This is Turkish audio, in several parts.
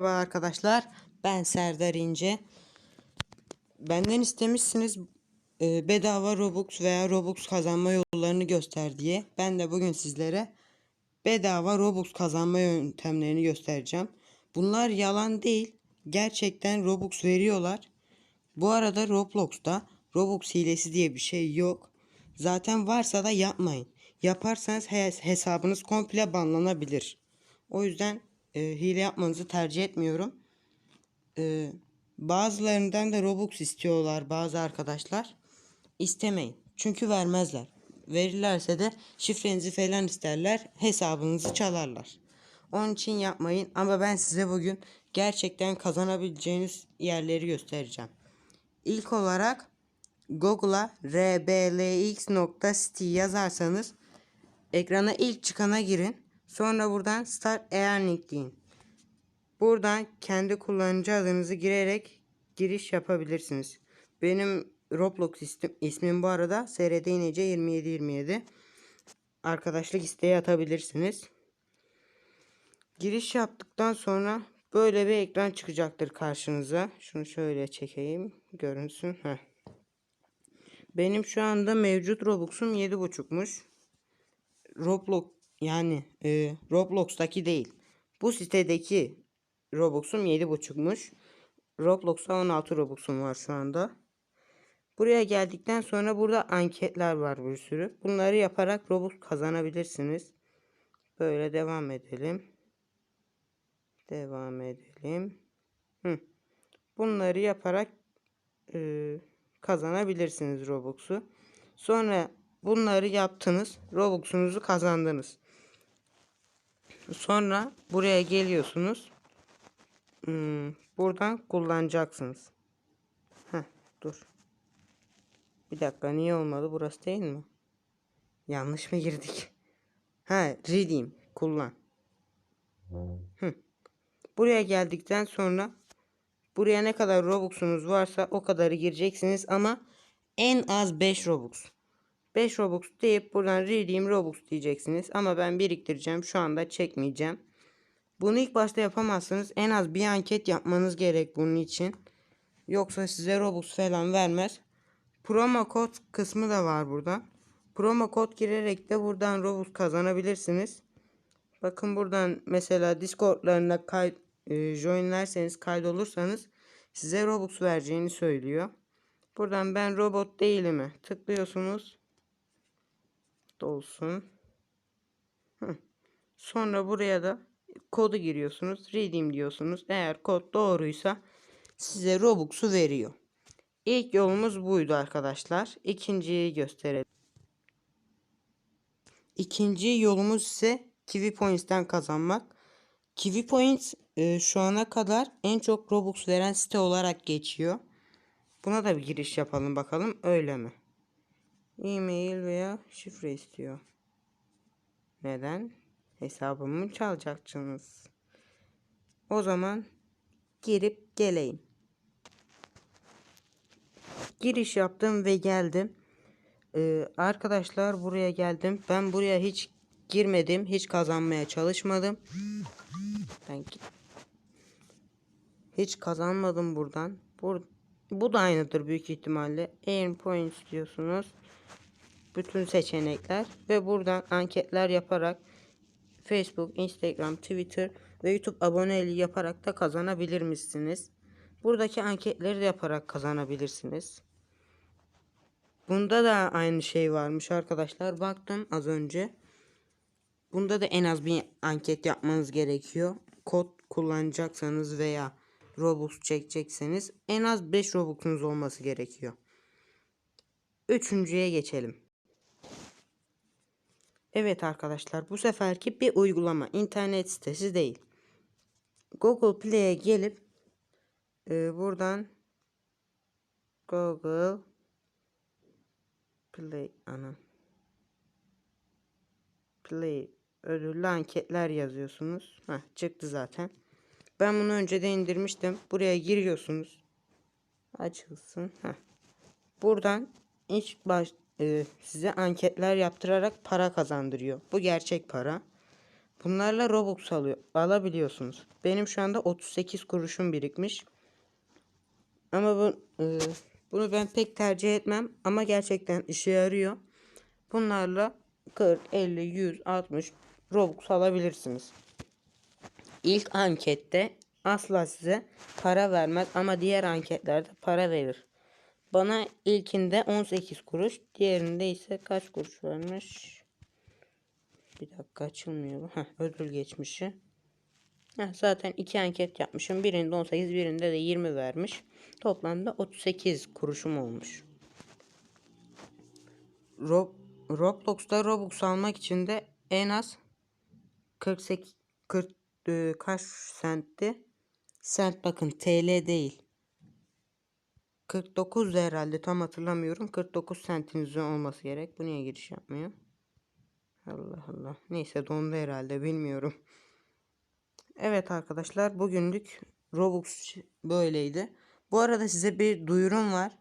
Merhaba arkadaşlar. Ben Serdar İnce. Benden istemişsiniz e, bedava Robux veya Robux kazanma yollarını göster diye. Ben de bugün sizlere bedava Robux kazanma yöntemlerini göstereceğim. Bunlar yalan değil. Gerçekten Robux veriyorlar. Bu arada Roblox'ta Robux hilesi diye bir şey yok. Zaten varsa da yapmayın. Yaparsanız he- hesabınız komple banlanabilir. O yüzden e, hile yapmanızı tercih etmiyorum. E, bazılarından da Robux istiyorlar bazı arkadaşlar. İstemeyin. Çünkü vermezler. Verirlerse de şifrenizi falan isterler. Hesabınızı çalarlar. Onun için yapmayın. Ama ben size bugün gerçekten kazanabileceğiniz yerleri göstereceğim. İlk olarak Google'a rblx.city yazarsanız ekrana ilk çıkana girin. Sonra buradan Start Earning deyin. Buradan kendi kullanıcı adınızı girerek giriş yapabilirsiniz. Benim Roblox istim, ismim bu arada SRD İnece 2727. Arkadaşlık isteği atabilirsiniz. Giriş yaptıktan sonra böyle bir ekran çıkacaktır karşınıza. Şunu şöyle çekeyim görünsün. Heh. Benim şu anda mevcut Robux'um 7.5'muş. Roblox yani e, Roblox'taki değil. Bu sitedeki Robux'um 7.5'muş. Roblox'ta 16 Robux'um var şu anda. Buraya geldikten sonra burada anketler var bir sürü. Bunları yaparak Robux kazanabilirsiniz. Böyle devam edelim. Devam edelim. Hı. Bunları yaparak e, kazanabilirsiniz Robux'u. Sonra bunları yaptınız. Robux'unuzu kazandınız. Sonra buraya geliyorsunuz. Hmm, buradan kullanacaksınız. Heh, dur. Bir dakika niye olmadı? Burası değil mi? Yanlış mı girdik? Ha, redeem. Kullan. Hı. Buraya geldikten sonra buraya ne kadar Robux'unuz varsa o kadarı gireceksiniz ama en az 5 Robux. 5 Robux deyip buradan redeem Robux diyeceksiniz. Ama ben biriktireceğim. Şu anda çekmeyeceğim. Bunu ilk başta yapamazsınız. En az bir anket yapmanız gerek bunun için. Yoksa size Robux falan vermez. Promo kod kısmı da var burada. Promo kod girerek de buradan Robux kazanabilirsiniz. Bakın buradan mesela Discord'larına kay e, joinlerseniz kaydolursanız size Robux vereceğini söylüyor. Buradan ben robot değilim tıklıyorsunuz. Dolsun. Hı. Sonra buraya da kodu giriyorsunuz. Redeem diyorsunuz. Eğer kod doğruysa size Robux'u veriyor. İlk yolumuz buydu arkadaşlar. İkinciyi gösterelim. İkinci yolumuz ise Kiwi Points'ten kazanmak. Kiwi Points e, şu ana kadar en çok Robux veren site olarak geçiyor. Buna da bir giriş yapalım bakalım öyle mi? E-mail veya şifre istiyor. Neden? Hesabımı çalacaksınız. O zaman girip geleyim. Giriş yaptım ve geldim. Ee, arkadaşlar buraya geldim. Ben buraya hiç girmedim. Hiç kazanmaya çalışmadım. Ben hiç kazanmadım buradan. Bur bu da aynıdır büyük ihtimalle. Earn points diyorsunuz. Bütün seçenekler ve buradan anketler yaparak Facebook, Instagram, Twitter ve YouTube aboneliği yaparak da kazanabilir misiniz? Buradaki anketleri de yaparak kazanabilirsiniz. Bunda da aynı şey varmış arkadaşlar. Baktım az önce. Bunda da en az bir anket yapmanız gerekiyor. Kod kullanacaksanız veya Robux çekecekseniz en az 5 Robux'unuz olması gerekiyor. Üçüncüye geçelim. Evet arkadaşlar bu seferki bir uygulama internet sitesi değil. Google Play'e gelip e, buradan Google Play ana Play ödüllü anketler yazıyorsunuz. Heh, çıktı zaten. Ben bunu önceden indirmiştim. Buraya giriyorsunuz. Açılsın. Heh. Buradan ilk baş e, size anketler yaptırarak para kazandırıyor. Bu gerçek para. Bunlarla Robux alıyor, alabiliyorsunuz. Benim şu anda 38 kuruşum birikmiş. Ama bu, e, bunu ben pek tercih etmem ama gerçekten işe yarıyor. Bunlarla 40, 50, 100, 60 Robux alabilirsiniz. İlk ankette asla size para vermez ama diğer anketlerde para verir. Bana ilkinde 18 kuruş, diğerinde ise kaç kuruş vermiş? Bir dakika açılmıyor bu. Heh, ödül geçmişi. Heh, zaten iki anket yapmışım. Birinde 18, birinde de 20 vermiş. Toplamda 38 kuruşum olmuş. Rob Roblox'ta Robux almak için de en az 48 40 e, kaç sentti? Sent bakın TL değil. 49 da herhalde tam hatırlamıyorum. 49 sentinizin olması gerek. Bu niye giriş yapmıyor? Allah Allah. Neyse dondu herhalde bilmiyorum. Evet arkadaşlar bugünlük Robux böyleydi. Bu arada size bir duyurum var.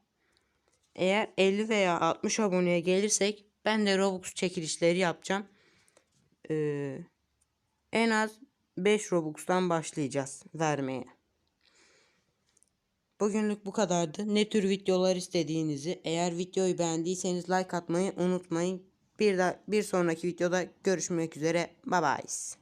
Eğer 50 veya 60 aboneye gelirsek ben de Robux çekilişleri yapacağım. Ee, en az 5 Robux'tan başlayacağız vermeye. Bugünlük bu kadardı. Ne tür videolar istediğinizi eğer videoyu beğendiyseniz like atmayı unutmayın. Bir, da, bir sonraki videoda görüşmek üzere. Bye bye.